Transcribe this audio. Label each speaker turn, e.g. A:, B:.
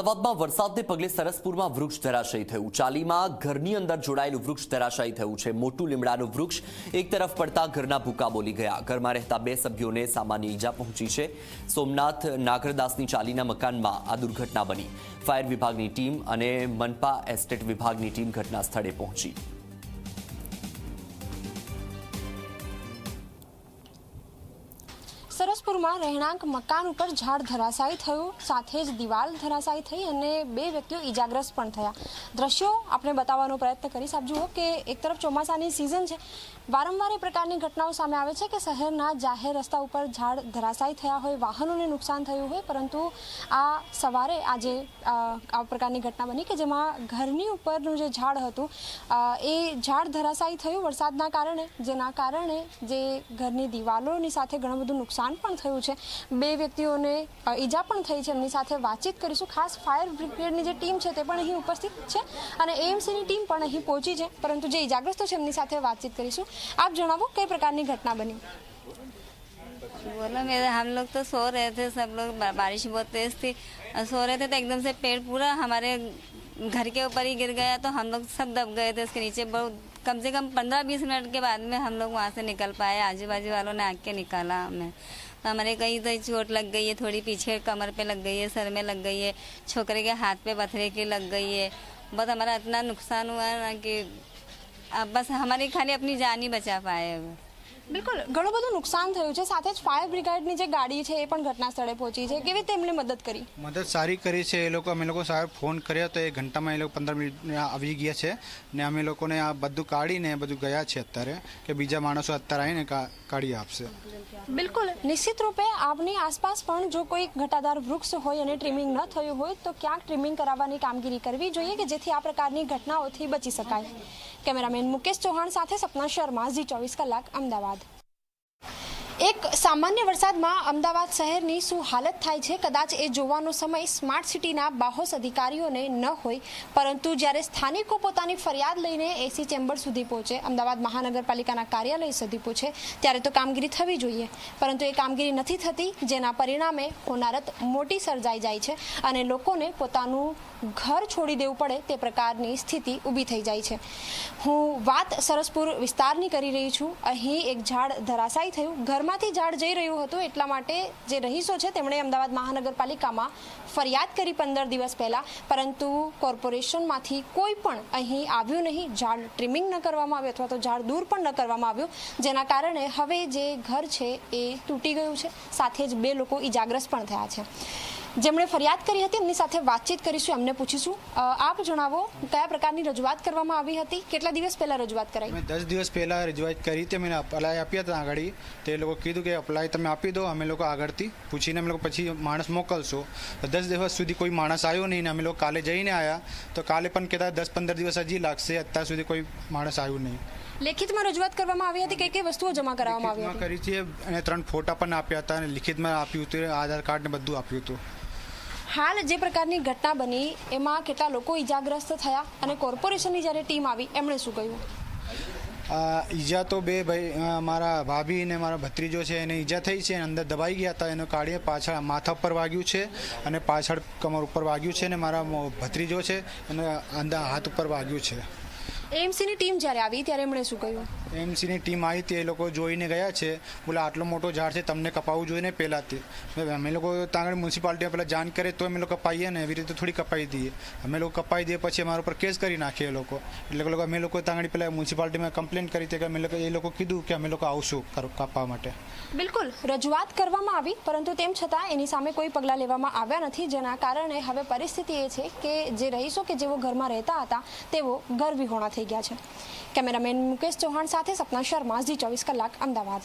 A: અમદાવાદમાં વરસાદને પગલે સરસપુરમાં વૃક્ષ ધરાશયી થયું. ચાલીમાં ઘરની અંદર જોડાયેલું વૃક્ષ ધરાશયી થયું છે. મોટું લીમડાનું વૃક્ષ એક તરફ પડતા ઘરના ભૂકા બોલી ગયા. ઘરમાં રહેતા બે સભ્યોને સામાન્ય ઈજા પહોંચી છે. સોમનાથ નાગરદાસની ચાલીના મકાનમાં આ દુર્ઘટના બની. ફાયર વિભાગની ટીમ અને મનપા એસ્ટેટ વિભાગની ટીમ ઘટના સ્થળે પહોંચી.
B: સરસપુરમાં રહેણાંક મકાન ઉપર ઝાડ ધરાશાયી થયું. સાથે જ દિવાલ ધરાશાયી થઈ અને બે વ્યક્તિઓ ઈજાગ્રસ્ત પણ થયા. દ્રશ્યો આપણે બતાવવાનો પ્રયત્ન કરીશ. આપ જુઓ કે એક તરફ ચોમાસાની સિઝન છે. વારંવાર એ પ્રકારની ઘટનાઓ સામે આવે છે કે શહેરના જાહેર રસ્તા ઉપર ઝાડ ધરાશાયી થયા હોય, વાહનોને નુકસાન થયું હોય, પરંતુ આ સવારે આજે આ પ્રકારની ઘટના બની કે જેમાં ઘરની ઉપરનું જે ઝાડ હતું એ ઝાડ ધરાશાયી થયું વરસાદના કારણે, જેના કારણે જે ઘરની દિવાલોની સાથે ઘણું બધું નુકસાન પણ થયું છે. બે વ્યક્તિઓને ઈજા પણ થઈ છે. એમની સાથે વાતચીત કરીશું. ખાસ ફાયર બ્રિગેડની જે ટીમ છે તે પણ અહીં ઉપસ્થિત છે અને એએમસીની ટીમ પણ અહીં પહોંચી છે. પરંતુ જે ઈજાગ્રસ્તો છે એમની સાથે વાતચીત કરીશું. આપ જણાવો, કઈ પ્રકારની ઘટના બની?
C: बोला, मेरे हम लोग तो सो रहे थे, सब लोग बारिश बहुत तेज थी। और सो रहे थे तो एकदम से पेड़ पूरा हमारे घर के ऊपर ही गिर गया तो हम लोग सब दब गए थे उसके नीचे। बहुत कम से कम पंद्रह बीस मिनट के बाद में हम लोग वहाँ से निकल पाए। आजू बाजू वालों ने आके निकाला हमें। तो हमारे कहीं तो चोट लग गई है, थोड़ी पीछे कमर पे लग गई है, सर में लग गई है, छोकरे के हाथ पे पत्थरे की लग गई है। बहुत हमारा इतना नुकसान हुआ ना कि अब बस हमारी खाली अपनी जान ही बचा पाए अब।
B: બિલકુલ. ઘણું બધું નુકસાન થયું છે. સાથે જ ફાયર બ્રિગેડની જે ગાડી છે એ પણ ઘટના સ્થળે પહોંચી છે. કેવી રીતે એમને મદદ કરી?
D: મદદ સારી કરી છે. એ લોકો અમે લોકો સાહેબ ફોન કર્યો તો એ ઘંટામાં એ લોકો પંદર મિનિટ આવી ગયા છે. ને અમે લોકોને આ બધું કાઢીને બધું ગયા છે અત્યારે કે બીજા માણસો અત્યારે આવીને કાઢી આપશે.
B: બિલકુલ. નિશ્ચિત રૂપે આપની આસપાસ પણ જો કોઈ ઘટાદાર વૃક્ષ હોય અને ટ્રીમિંગ ન થયું હોય તો ક્યાંક ટ્રીમિંગ કરાવવાની કામગીરી કરવી જોઈએ કે જેથી આ પ્રકારની ઘટનાઓથી બચી શકાય. કેમેરામેન મુકેશ ચૌહાણ સાથે સપના શર્મા ઝી ચોવીસ કલાક અમદાવાદ. એક સામાન્ય વરસાદમાં અમદાવાદ શહેરની શું હાલત થાય છે? કદાચ એ જોવાનો સમય સ્માર્ટ સિટીના બાહોશ અધિકારીઓને ન હોય, પરંતુ જ્યારે સ્થાનિકો પોતાની ફરિયાદ લઈને એસી ચેમ્બર સુધી પહોંચે, અમદાવાદ મહાનગરપાલિકાના કાર્યાલય સુધી પહોંચે, ત્યારે તો કામગીરી થવી જોઈએ. પરંતુ એ કામગીરી નથી થતી, જેના પરિણામે હોનારત મોટી સર્જાઈ જાય છે અને લોકોને પોતાનું ઘર છોડી દેવું પડે તે પ્રકારની સ્થિતિ ઊભી થઈ જાય છે. હું વાત સરસપુર વિસ્તારની કરી રહી છું. અહીં એક ઝાડ ધરાશાયી થયું. ઘરમાંથી ઝાડ જઈ રહ્યું હતું એટલા માટે જે રહીશો છે, તેમણે અમદાવાદ મહાનગરપાલિકામાં ફરિયાદ કરી પંદર દિવસ પહેલાં. પરંતુ કોર્પોરેશનમાંથી કોઈ પણ અહીં આવ્યું નહીં. ઝાડ ટ્રીમિંગ ન કરવામાં આવ્યું અથવા તો ઝાડ દૂર પણ ન કરવામાં આવ્યું. જેના કારણે હવે જે ઘર છે, એ તૂટી ગયું છે. સાથે જ બે લોકો ઈજાગ્રસ્ત પણ થયા છે. જેમણે ફરિયાદ કરી હતી એમની સાથે વાતચીત કરીશું એમને પૂછીશું. આપ જણાવો કયા પ્રકારની રજૂઆત કરવામાં આવી હતી? કેટલા દિવસ પહેલાં રજૂઆત કરાઈ?
D: મેં દસ દિવસ પહેલાં રજૂઆત કરી હતી મેં અપ્લાય આપ્યા હતા આગળ. તે લોકો કીધું કે અપ્લાય તમે આપી દો અમે લોકો આગળથી પૂછીને અમે લોકો પછી માણસ મોકલશો. તો દસ દિવસ સુધી કોઈ માણસ આવ્યો નહીં ને અમે લોકો કાલે જઈને આવ્યા તો કાલે પણ કહેતા દસ પંદર દિવસ હજી લાગશે અત્યાર સુધી કોઈ માણસ આવ્યું નહીં.
B: લેખિતમાં રજૂઆત કરવામાં આવી હતી કઈ કઈ વસ્તુઓ જમા કરાવવામાં આવી હતી?
D: કરી છે અને ત્રણ ફોટા પણ આપ્યા હતા અને લિખિતમાં આપ્યું હતું આધાર કાર્ડ ને બધું આપ્યું હતું.
B: હાલ જે પ્રકારની ઘટના બની એમાં કેટલા લોકો ઈજાગ્રસ્ત થયા અને કોર્પોરેશનની જ્યારે ટીમ આવી એમણે શું કહ્યું?
D: ઈજા તો બે ભાઈ મારા ભાભી ને મારા ભત્રીજો છે એને ઈજા થઈ છે અને અંદર દબાઈ ગયા હતા એનો કાઢીએ પાછળ માથા ઉપર વાગ્યું છે અને પાછળ કમર ઉપર વાગ્યું છે અને મારા ભત્રીજો છે એને અંદર હાથ ઉપર વાગ્યું છે.
B: એમસીની ટીમ જ્યારે આવી ત્યારે એમણે શું કહ્યું?
D: એમસીની ટીમ આવી હતી, એ લોકો જોઈને ગયા છે. બોલે, આટલો મોટો ઝાડ છે, તમને કપાવવું જોઈએ ને પહેલાંથી. અમે લોકો ત્યાં આગળ મ્યુનિસિપાલિટી પહેલાં જાણ કરે તો અમે લોકો કપાઈએ ને, એવી રીતે થોડી કપાઈ દઈએ. અમે લોકો કપાઈ દઈએ પછી અમારા ઉપર કેસ કરી નાખીએ એ લોકો. એટલે અમે લોકો ત્યાં આગળ પહેલાં મ્યુનિસિપાલિટીમાં કમ્પ્લેન કરી હતી કે અમે લોકો, એ લોકો કીધું કે અમે લોકો આવશું કર- કાપવા માટે.
B: બિલકુલ, રજૂઆત કરવામાં આવી, પરંતુ તેમ છતાં એની સામે કોઈ પગલાં લેવામાં આવ્યા નથી. જેના કારણે હવે પરિસ્થિતિ એ છે કે જે રહીશો કે જેઓ ઘરમાં રહેતા હતા, તેઓ ઘર વિહોણા થઈ ગયા છે. કેમેરામેન મુકેશ ચૌહાણ સાથે સપના શર્મા ઝી ચોવીસ કલાક અમદાવાદ.